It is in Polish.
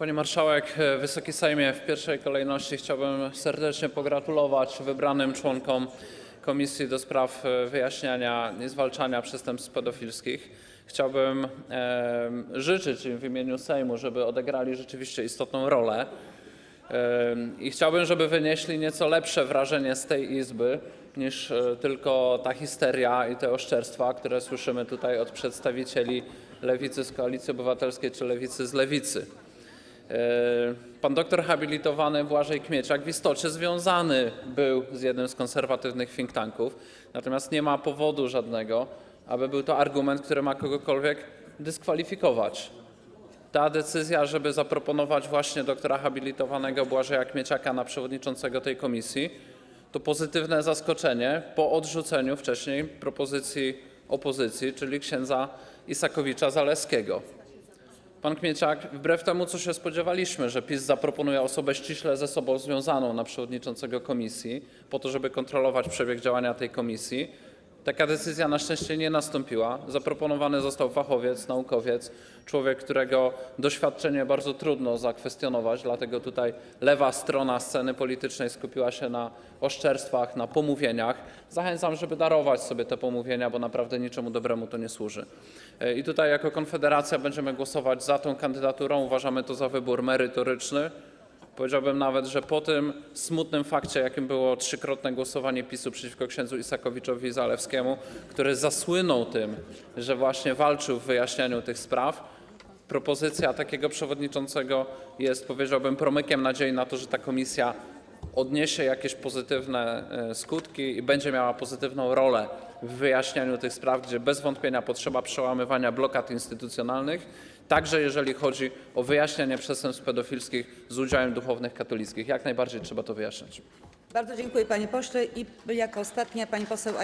Pani Marszałek, e, Wysoki Sejmie, w pierwszej kolejności chciałbym serdecznie pogratulować wybranym członkom Komisji do spraw e, wyjaśniania i zwalczania przestępstw pedofilskich. Chciałbym e, życzyć im w imieniu Sejmu, żeby odegrali rzeczywiście istotną rolę e, i chciałbym, żeby wynieśli nieco lepsze wrażenie z tej Izby niż e, tylko ta histeria i te oszczerstwa, które słyszymy tutaj od przedstawicieli lewicy z Koalicji Obywatelskiej czy lewicy z lewicy. E, Pan doktor habilitowany Błażej Kmieciak w istocie związany był z jednym z konserwatywnych think tanków, natomiast nie ma powodu żadnego, aby był to argument, który ma kogokolwiek dyskwalifikować. Ta decyzja, żeby zaproponować właśnie doktora habilitowanego Błażeja Kmieciaka na przewodniczącego tej komisji, to pozytywne zaskoczenie po odrzuceniu wcześniej propozycji opozycji, czyli księdza Isakowicza Zaleskiego. Pan Kmieciak, wbrew temu, co się spodziewaliśmy, że PiS zaproponuje osobę ściśle ze sobą związaną na przewodniczącego komisji, po to, żeby kontrolować przebieg działania tej komisji, taka decyzja na szczęście nie nastąpiła. Zaproponowany został fachowiec, naukowiec, człowiek, którego doświadczenie bardzo trudno zakwestionować, dlatego tutaj lewa strona sceny politycznej skupiła się na oszczerstwach, na pomówieniach. Zachęcam, żeby darować sobie te pomówienia, bo naprawdę niczemu dobremu to nie służy. E, I tutaj jako Konfederacja będziemy głosować za tą kandydaturą. Uważamy to za wybór merytoryczny. Powiedziałbym nawet, że po tym smutnym fakcie, jakim było trzykrotne głosowanie PiSu przeciwko księdzu Isakowiczowi Zalewskiemu, który zasłynął tym, że właśnie walczył w wyjaśnianiu tych spraw, propozycja takiego przewodniczącego jest, powiedziałbym, promykiem nadziei na to, że ta komisja odniesie jakieś pozytywne e, skutki i będzie miała pozytywną rolę w wyjaśnianiu tych spraw, gdzie bez wątpienia potrzeba przełamywania blokad instytucjonalnych, także jeżeli chodzi o wyjaśnianie przestępstw pedofilskich z udziałem duchownych katolickich. Jak najbardziej trzeba to wyjaśniać. Bardzo dziękuję panie pośle i jako ostatnia pani poseł